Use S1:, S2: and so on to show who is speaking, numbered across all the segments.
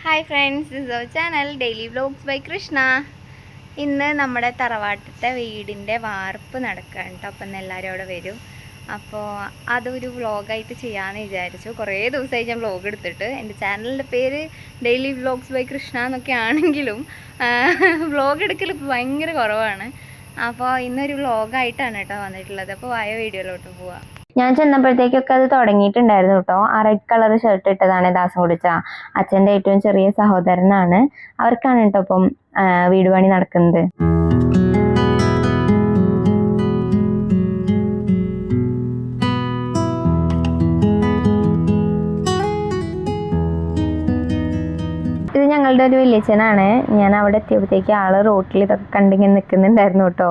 S1: Hi friends is our channel daily vlogs by Krishna ഇന്ന് നമ്മുടെ തറവാട്ടത്തെ വീടിന്റെ വാർപ്പ് നടക്കുകയാണ് കേട്ടോ. അപ്പം ഇന്ന് എല്ലാവരും അവിടെ വരും. അപ്പോൾ അതൊരു വ്ളോഗായിട്ട് ചെയ്യാമെന്ന് വിചാരിച്ചു. കുറേ ദിവസമായി ഞാൻ വ്ളോഗ് എടുത്തിട്ട്. എന്റെ ചാനലിന്റെ പേര് ഡെയിലി വ്ലോഗ്സ് ബൈ കൃഷ്ണ എന്നൊക്കെ ആണെങ്കിലും വ്ളോഗ് എടുക്കൽ ഇപ്പോൾ ഭയങ്കര കുറവാണ്. അപ്പോൾ ഇന്നൊരു വ്ളോഗായിട്ടാണ് കേട്ടോ വന്നിട്ടുള്ളത്. അപ്പോൾ വായ വീഡിയോയിലോട്ട് പോവാം.
S2: ഞാൻ ചെന്നപ്പോഴത്തേക്കൊക്കെ അത് തുടങ്ങിയിട്ടുണ്ടായിരുന്നു കേട്ടോ ആ റെഡ് കളർ ഷർട്ട് ഇട്ടതാണ് ദാസം കുടിച്ച. അച്ഛന്റെ ഏറ്റവും ചെറിയ സഹോദരനാണ്. അവർക്കാണ് കേട്ടോ ഇപ്പം വീട് പണി നടക്കുന്നത്. ഇത് ഞങ്ങളുടെ ഒരു വില്ലേജനാണ് ഞാൻ അവിടെ എത്തിയപ്പോഴത്തേക്ക് ആൾ റോട്ടിൽ ഇതൊക്കെ കണ്ടിങ്ങനെ നിൽക്കുന്നുണ്ടായിരുന്നു കേട്ടോ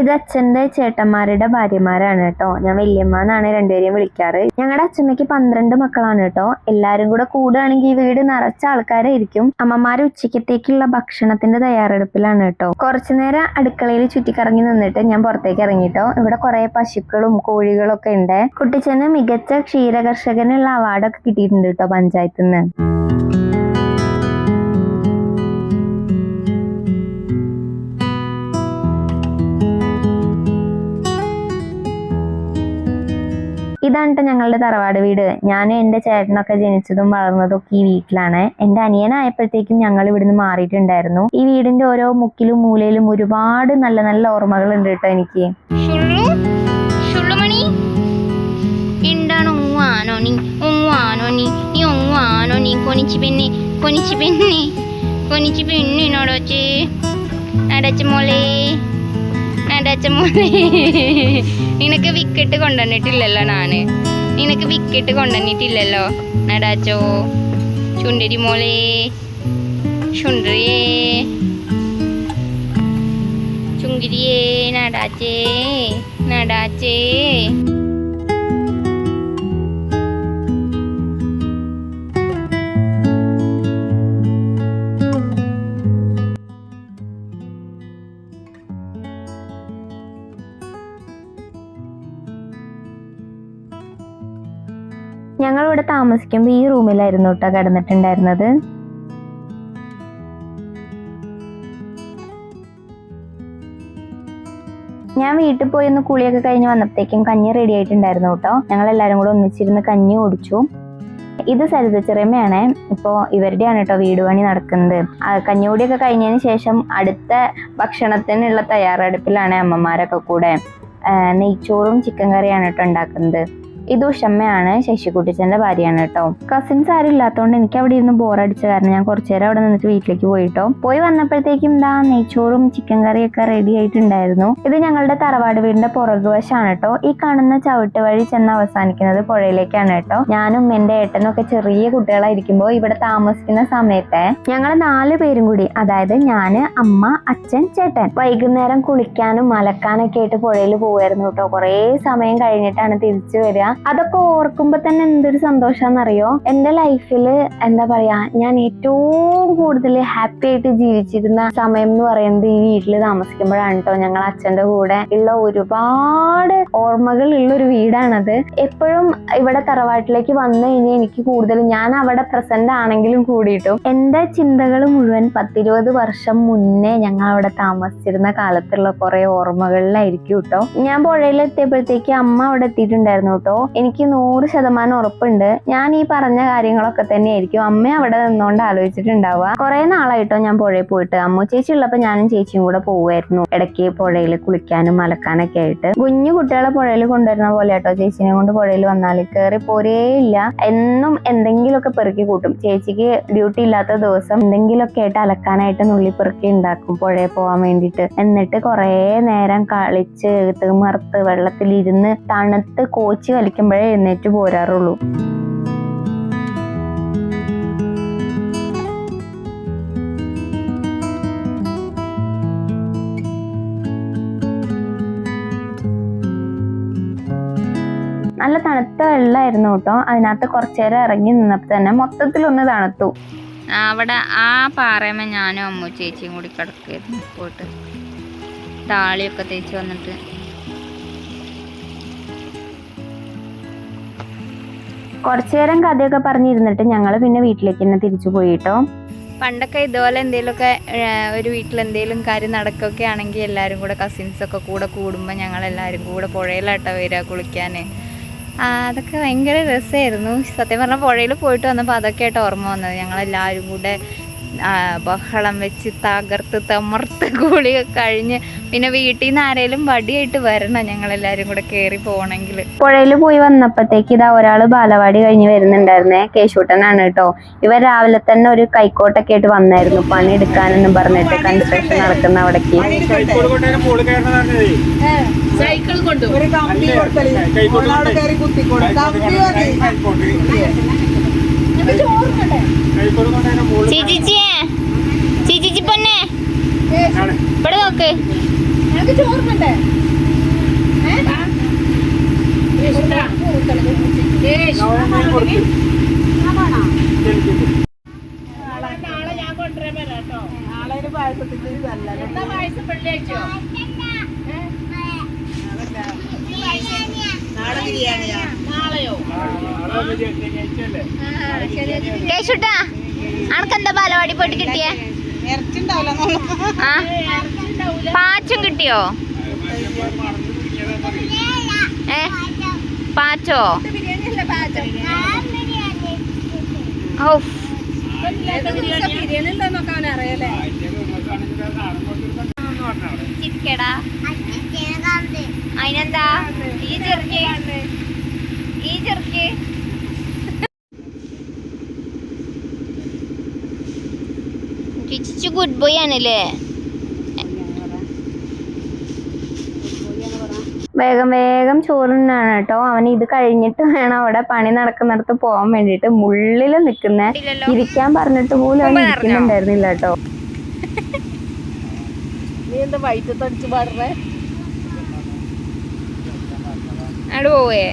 S2: ഇത് അച്ഛന്റെ ചേട്ടന്മാരുടെ ഭാര്യമാരാണ് കേട്ടോ. ഞാൻ വല്യമ്മ എന്നാണ് രണ്ടുപേരെയും വിളിക്കാറ്. ഞങ്ങളുടെ അച്ഛമ്മയ്ക്ക് പന്ത്രണ്ട് മക്കളാണ് കേട്ടോ. എല്ലാവരും കൂടെ കൂടുകയാണെങ്കിൽ ഈ വീട് നിറച്ച ആൾക്കാരായിരിക്കും. അമ്മമാർ ഉച്ചക്കത്തേക്കുള്ള ഭക്ഷണത്തിന്റെ തയ്യാറെടുപ്പിലാണ് കേട്ടോ. കുറച്ചു നേരം അടുക്കളയിൽ ചുറ്റിക്കറങ്ങി നിന്നിട്ട് ഞാൻ പുറത്തേക്ക് ഇറങ്ങിട്ടോ ഇവിടെ കുറെ പശുക്കളും കോഴികളും ഒക്കെ ഉണ്ട്. കുട്ടിച്ചന് മികച്ച ക്ഷീരകർഷകനുള്ള അവാർഡൊക്കെ കിട്ടിയിട്ടുണ്ട് കേട്ടോ പഞ്ചായത്തിൽ നിന്ന് ഇതാണ് ഞങ്ങളുടെ തറവാട് വീട്. ഞാനും എന്റെ ചേട്ടനൊക്കെ ജനിച്ചതും വളർന്നതും ഒക്കെ ഈ വീട്ടിലാണ്. എന്റെ അനിയനായപ്പോഴത്തേക്കും ഞങ്ങൾ ഇവിടുന്ന് മാറിയിട്ടുണ്ടായിരുന്നു. ഈ വീടിന്റെ ഓരോ മുക്കിലും മൂലയിലും ഒരുപാട് നല്ല നല്ല ഓർമ്മകൾ ഉണ്ട് കേട്ടോ എനിക്ക്
S1: കൊനിച്ച് പെണ്ണിനോടൊച്ച്. അടച്ച മോളെ. അടച്ച അച്ഛൻ നിനക്ക് വിക്കറ്റ് കൊണ്ടുവന്നിട്ടില്ലല്ലോ നാന്. നിനക്ക് വിക്കറ്റ് കൊണ്ടുവന്നിട്ടില്ലല്ലോ. നടാച്ചോ ചുണ്ടരി മോളെ ചുണ്ടരിയേ ചുങ്കിരിയേ നടാച്ചേ നടാച്ചേ.
S2: താമസിക്കുമ്പോൾ ഈ റൂമിലായിരുന്നു കേട്ടോ കിടന്നിട്ടുണ്ടായിരുന്നത്. ഞാൻ വീട്ടിൽ പോയി ഒന്ന് കുളിയൊക്കെ കഴിഞ്ഞ് വന്നപ്പോഴത്തേക്കും കഞ്ഞി റെഡി ആയിട്ടുണ്ടായിരുന്നു കേട്ടോ ഞങ്ങൾ എല്ലാവരും കൂടെ ഒന്നിച്ചിരുന്ന് കഞ്ഞി കുടിച്ചു. ഇത് സരിതച്ചിറമ്മയാണ്. ഇപ്പോൾ ഇവരുടെയാണ് കേട്ടോ വീട് പണി നടക്കുന്നത്. കഞ്ഞികൂടിയൊക്കെ കഴിഞ്ഞതിന് ശേഷം അടുത്ത ഭക്ഷണത്തിനുള്ള തയ്യാറെടുപ്പിലാണ് അമ്മമാരൊക്കെ കൂടെ. നെയ്ച്ചോറും ചിക്കൻ കറിയാണ് കേട്ടോ ഉണ്ടാക്കുന്നത്. ഇത് ഉഷമ്മയാണ് ശശികുട്ടിച്ചന്റെ ഭാര്യയാണ് കേട്ടോ. കസിൻസ് ആരും ഇല്ലാത്തതുകൊണ്ട് എനിക്ക് അവിടെ ഇരുന്ന് ബോറടിച്ച കാരണം ഞാൻ കുറച്ചു നേരം അവിടെ നിന്നിട്ട് വീട്ടിലേക്ക് പോയിട്ടോ. പോയി വന്നപ്പോഴത്തേക്കും ദാ നെയ്ച്ചോറും ചിക്കൻ കറിയൊക്കെ റെഡി ആയിട്ടുണ്ടായിരുന്നു. ഇത് ഞങ്ങളുടെ തറവാട് വീടിന്റെ പുറകുവശാണ് കേട്ടോ. ഈ കാണുന്ന ചവിട്ട് വഴി ചെന്ന് അവസാനിക്കുന്നത് പുഴയിലേക്കാണ് കേട്ടോ. ഞാനും എന്റെ ഏട്ടനും ഒക്കെ ചെറിയ കുട്ടികളായിരിക്കുമ്പോൾ ഇവിടെ താമസിക്കുന്ന സമയത്തെ ഞങ്ങൾ നാല് പേരും കൂടി അതായത് ഞാൻ അമ്മ അച്ഛൻ ചേട്ടൻ വൈകുന്നേരം കുളിക്കാനും അലക്കാനൊക്കെ ആയിട്ട് പുഴയിൽ പോവായിരുന്നു കേട്ടോ. കുറേ സമയം കഴിഞ്ഞിട്ടാണ് തിരിച്ചു വരിക. അതൊക്കെ ഓർക്കുമ്പോ തന്നെ എന്തൊരു സന്തോഷാന്നറിയോ? എന്റെ ലൈഫിൽ എന്താ പറയാ ഞാൻ ഏറ്റവും കൂടുതൽ ഹാപ്പി ആയിട്ട് ജീവിച്ചിരുന്ന സമയം എന്ന് പറയുന്നത് ഈ വീട്ടിൽ താമസിക്കുമ്പോഴാണ് കേട്ടോ ഞങ്ങൾ അച്ഛന്റെ കൂടെ ഉള്ള ഒരുപാട് ഓർമ്മകൾ ഉള്ള ഒരു വീടാണത്. എപ്പോഴും ഇവിടെ തറവാട്ടിലേക്ക് വന്നു കഴിഞ്ഞാൽ എനിക്ക് കൂടുതൽ ഞാൻ അവിടെ പ്രസന്റ് ആണെങ്കിലും കൂടിയിട്ടും എന്റെ ചിന്തകൾ മുഴുവൻ പത്തിരുപത് വർഷം മുന്നേ ഞങ്ങൾ അവിടെ താമസിച്ചിരുന്ന കാലത്തുള്ള കുറെ ഓർമ്മകളിലായിരിക്കും കേട്ടോ ഞാൻ പുഴയിലെത്തിയപ്പോഴത്തേക്ക് അമ്മ അവിടെ എത്തിയിട്ടുണ്ടായിരുന്നു കേട്ടോ എനിക്ക് നൂറ് ശതമാനം ഉറപ്പുണ്ട്. ഞാൻ ഈ പറഞ്ഞ കാര്യങ്ങളൊക്കെ തന്നെയായിരിക്കും അമ്മ അവിടെ നിന്നുകൊണ്ട് ആലോചിച്ചിട്ടുണ്ടാവുക. കുറെ നാളായിട്ടോ ഞാൻ പുഴയിൽ പോയിട്ട്. അമ്മ ചേച്ചി ഉള്ളപ്പോ ഞാനും ചേച്ചിയും കൂടെ പോവുമായിരുന്നു. ഇടയ്ക്ക് പുഴയിൽ കുളിക്കാനും മലക്കാനൊക്കെ ആയിട്ട്. കുഞ്ഞു കുട്ടികളെ പുഴയിൽ കൊണ്ടുവരുന്ന പോലെ കേട്ടോ ചേച്ചിനെ കൊണ്ട് പുഴയിൽ വന്നാൽ കയറി ഇല്ല എന്നും എന്തെങ്കിലുമൊക്കെ പെറുക്കി കൂട്ടും. ചേച്ചിക്ക് ഡ്യൂട്ടി ഇല്ലാത്ത ദിവസം എന്തെങ്കിലുമൊക്കെ ആയിട്ട് അലക്കാനായിട്ട് നുള്ളി പെറുക്കി ഉണ്ടാക്കും പുഴയിൽ പോകാൻ വേണ്ടിയിട്ട്. എന്നിട്ട് കുറേ നേരം കളിച്ച് തീമർത്ത് വെള്ളത്തിൽ ഇരുന്ന് തണുത്ത് കോച്ചി വലിക്കുമ്പോഴേ എഴുന്നേറ്റ് പോരാറുള്ളൂ. നല്ല തണുത്ത വെള്ളമായിരുന്നു കേട്ടോ. അതിനകത്ത് കുറച്ചു നേരം ഇറങ്ങി നിന്നപ്പോൾ തന്നെ മൊത്തത്തിൽ ഒന്ന് തണുത്തു
S1: അവിടെ ആ പാറയമ്മ ഞാനും അമ്മു ചേച്ചിയും കൂടി കിടക്കായിരുന്നു പോയിട്ട് താളിയൊക്കെ തേച്ച് വന്നിട്ട്
S2: കുറച്ചു നേരം കഥയൊക്കെ പറഞ്ഞിരുന്നിട്ട് ഞങ്ങൾ പിന്നെ വീട്ടിലേക്ക് തന്നെ തിരിച്ചു പോയിട്ടോ
S1: പണ്ടൊക്കെ ഇതുപോലെ എന്തെങ്കിലുമൊക്കെ ഒരു വീട്ടിൽ എന്തെങ്കിലും കാര്യം നടക്കുകയൊക്കെ ആണെങ്കിൽ എല്ലാവരും കൂടെ കസിൻസൊക്കെ കൂടെ കൂടുമ്പോൾ ഞങ്ങൾ എല്ലാവരും കൂടെ പുഴയിലാട്ടോ വരിക കുളിക്കാൻ അതൊക്കെ ഭയങ്കര രസമായിരുന്നു. സത്യം പറഞ്ഞാൽ പുഴയിൽ പോയിട്ട് വന്നപ്പോൾ അതൊക്കെ ആയിട്ട് ഓർമ്മ വന്നത്. ഞങ്ങളെല്ലാവരും കൂടെ ബഹളം വെച്ച് തകർത്ത് തമർത്ത് കുളിയൊക്കെ കഴിഞ്ഞ് പിന്നെ വീട്ടിൽ നിന്ന് ആരെങ്കിലും വടിയായിട്ട് വരണം ഞങ്ങളെല്ലാവരും കൂടെ കേറി പോകണമെങ്കിൽ
S2: പുഴയിൽ പോയി വന്നപ്പോഴത്തേക്ക് ഇതാ ഒരാൾ ബാലവാടി കഴിഞ്ഞ് വരുന്നുണ്ടായിരുന്നേ കേശൂട്ടനാണ് കേട്ടോ. ഇവർ രാവിലെ തന്നെ ഒരു കൈക്കോട്ടൊക്കെ ആയിട്ട് വന്നായിരുന്നു പണി എടുക്കാനെന്നും പറഞ്ഞിട്ട് കൺസ്ട്രക്ഷൻ നടക്കുന്ന അവിടേക്ക്.
S3: ഒരു അവിടെ കയറി കുത്തിക്കോളും. കമ്പി
S1: ചേച്ചിച്ചിയെ ചേച്ചിച്ചി പൊന്നെ. ഇവിടെ നോക്ക്.
S3: നാളെ ഒരു പായസത്തിന്റെ ഇത് നല്ലത്. നാളെ ബിരിയാണിയാ.
S1: കേശുട്ടാ അനക്കെന്താ ബാലവാടി പോയിട്ട് കിട്ടിയേ? ആ? പാച്ചും കിട്ടിയോ? ഏ? പാച്ചോ? ചിരിക്കടാ. അതിനെന്താ? ഈ ചെറുക്ക്. ഈ ചെറുക്ക്. ചിച്ചു ഗുഡ് ബോയ് ആണല്ലേ?
S2: വേഗം വേഗം ചോറിനാണ് കേട്ടോ. അവൻ ഇത് കഴിഞ്ഞിട്ട് വേണം അവിടെ പണി നടക്കുന്നിടത്ത് പോകാൻ വേണ്ടിട്ട് മുള്ളിൽ നിൽക്കുന്ന ഇരിക്കാൻ പറഞ്ഞിട്ട് പോലും അവൻ ഇരിക്കുന്നുണ്ടായിരുന്നില്ല കേട്ടോ.
S1: പോവേ.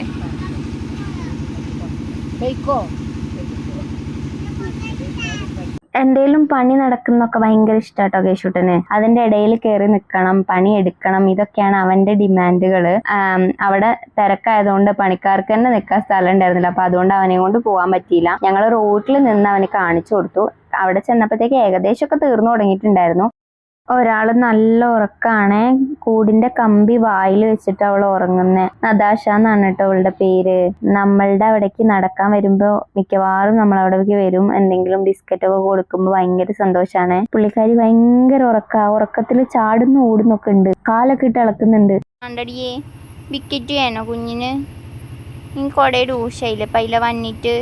S2: എന്തേലും പണി നടക്കുന്നൊക്കെ ഭയങ്കര ഇഷ്ടാട്ടോ കേശുട്ടന്. അതിന്റെ ഇടയിൽ കയറി നിൽക്കണം പണി എടുക്കണം ഇതൊക്കെയാണ് അവന്റെ ഡിമാൻഡുകൾ അവിടെ തിരക്കായതുകൊണ്ട് പണിക്കാർക്ക് തന്നെ നിൽക്കാൻ സ്ഥലം ഉണ്ടായിരുന്നില്ല. അപ്പൊ അതുകൊണ്ട് അവനെ കൊണ്ട് പോകാൻ പറ്റിയില്ല. ഞങ്ങൾ റോട്ടിൽ നിന്ന് അവന് കാണിച്ചു കൊടുത്തു. അവിടെ ചെന്നപ്പോഴത്തേക്ക് ഏകദേശമൊക്കെ തീർന്നു തുടങ്ങിയിട്ടുണ്ടായിരുന്നു. ഒരാൾ നല്ല ഉറക്കാണ്. കൂടിന്റെ കമ്പി വായിൽ വെച്ചിട്ട് അവൾ ഉറങ്ങുന്നേ. നദാഷ എന്നാണ് കേട്ടോ അവളുടെ പേര്. നമ്മളുടെ അവിടേക്ക് നടക്കാൻ വരുമ്പോ മിക്കവാറും നമ്മൾ അവിടേക്ക് വരും. എന്തെങ്കിലും ബിസ്ക്കറ്റ് ഒക്കെ കൊടുക്കുമ്പോൾ ഭയങ്കര സന്തോഷാണ്. പുള്ളിക്കാരി ഭയങ്കര ഉറക്ക. ഉറക്കത്തിൽ ചാടുന്നു ഓടുന്നൊക്കെ ഉണ്ട്. കാലൊക്കെ ഇട്ട് ഇളക്കുന്നുണ്ട്
S1: കണ്ടടിയേ ബിക്കറ്റ് വേണോ കുഞ്ഞിന്? ഈ കൊടയുടെ ഊഷയില്ലേ പൈല വന്നിട്ട്.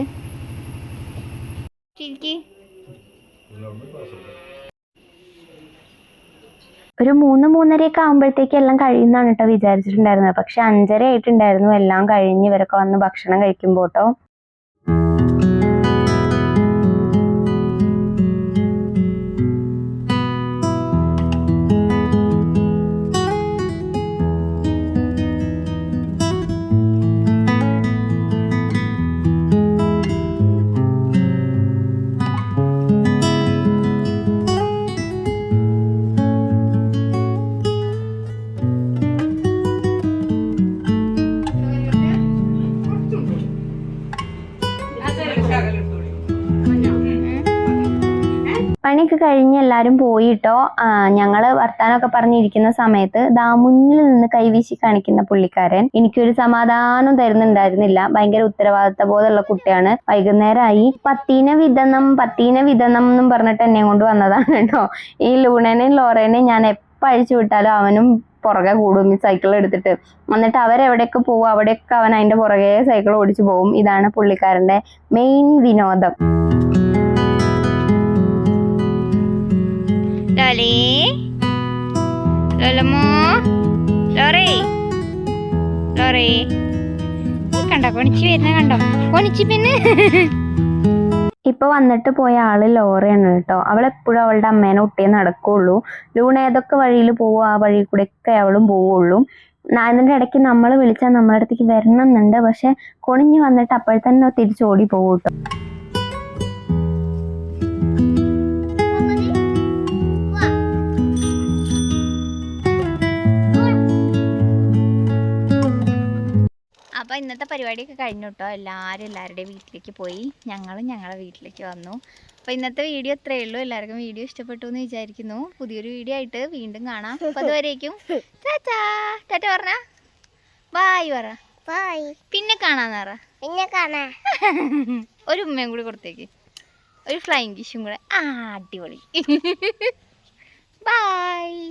S1: ശരിക്ക്
S2: ഒരു മൂന്ന് മൂന്നരയൊക്കെ ആകുമ്പോഴത്തേക്ക് എല്ലാം കഴിയുന്നാണ് കേട്ടോ വിചാരിച്ചിട്ടുണ്ടായിരുന്നത്. പക്ഷെ അഞ്ചര ആയിട്ടുണ്ടായിരുന്നു എല്ലാം കഴിഞ്ഞ് ഇവരൊക്കെ വന്ന് ഭക്ഷണം കഴിക്കുമ്പോ കേട്ടോ. പണിയൊക്കെ കഴിഞ്ഞ് എല്ലാവരും പോയിട്ടോ? ആ, ഞങ്ങൾ വർത്താനമൊക്കെ പറഞ്ഞിരിക്കുന്ന സമയത്ത് ദാ മുന്നിൽ നിന്ന് കൈവീശി കാണിക്കുന്ന പുള്ളിക്കാരൻ എനിക്കൊരു സമാധാനം തരുന്നുണ്ടായിരുന്നില്ല. ഭയങ്കര ഉത്തരവാദിത്ത ബോധമുള്ള കുട്ടിയാണ്. വൈകുന്നേരമായി പത്തീന വിതണം പത്തീന വിതണം എന്നും പറഞ്ഞിട്ട് എന്നെ കൊണ്ട് വന്നതാണ് കേട്ടോ. ഈ ലൂണനെയും ലോറേനെയും ഞാൻ എപ്പോൾ അഴിച്ചു വിട്ടാലും അവനും പുറകെ കൂടും ഈ സൈക്കിൾ എടുത്തിട്ട്. എന്നിട്ട് അവരെവിടെയൊക്കെ പോകും അവിടെയൊക്കെ അവൻ അതിന്റെ പുറകെ സൈക്കിൾ ഓടിച്ചു പോകും. ഇതാണ് പുള്ളിക്കാരന്റെ മെയിൻ വിനോദം.
S1: ലോലി ലോലമോ ലോറേ. ലോറേ. ഈ കണ്ടോ കൊണിച്ച് വരുന്ന കണ്ടോ? കൊണിച്ച് പിന്നെ.
S2: ഇപ്പൊ വന്നിട്ട് പോയ ആൾ ലോറയാണ് കേട്ടോ. അവൾ എപ്പോഴും അവളുടെ അമ്മേനെ ഒട്ടേ നടക്കുള്ളൂ. ലൂണ ഏതൊക്കെ വഴിയിൽ പോവോ ആ വഴി കൂടെ ഒക്കെ അവളും പോവുള്ളൂ. അതിന്റെ ഇടയ്ക്ക് നമ്മൾ വിളിച്ചാൽ നമ്മളെ അടുത്തേക്ക് വരണം എന്നുണ്ട് പക്ഷെ കൊണിഞ്ഞ് വന്നിട്ട് അപ്പോൾ തന്നെ തിരിച്ചോടി പോകും കേട്ടോ.
S1: ഇന്നത്തെ പരിപാടിയൊക്കെ കഴിഞ്ഞു കേട്ടോ എല്ലാവരും എല്ലാവരുടെയും വീട്ടിലേക്ക് പോയി. ഞങ്ങളും ഞങ്ങളുടെ വീട്ടിലേക്ക് വന്നു. അപ്പോൾ ഇന്നത്തെ വീഡിയോ ഇത്രയേ ഉള്ളൂ. എല്ലാവർക്കും വീഡിയോ ഇഷ്ടപ്പെട്ടു എന്ന് വിചാരിക്കുന്നു. പുതിയൊരു വീഡിയോ ആയിട്ട് വീണ്ടും കാണാം. അപ്പോൾ അതുവരേക്കും ടാറ്റാ ടാറ്റ പറഞ്ഞ. ബായ് പറ.
S3: ബായ്
S1: പിന്നെ കാണാന്ന് പറ.
S3: പിന്നെ കാണാ.
S1: ഒരു ഉമ്മയും കൂടി കൊടുത്തേക്ക്. ഒരു ഫ്ലൈങ് കിഷും കൂടെ. ആ അടിപൊളി. ബായ്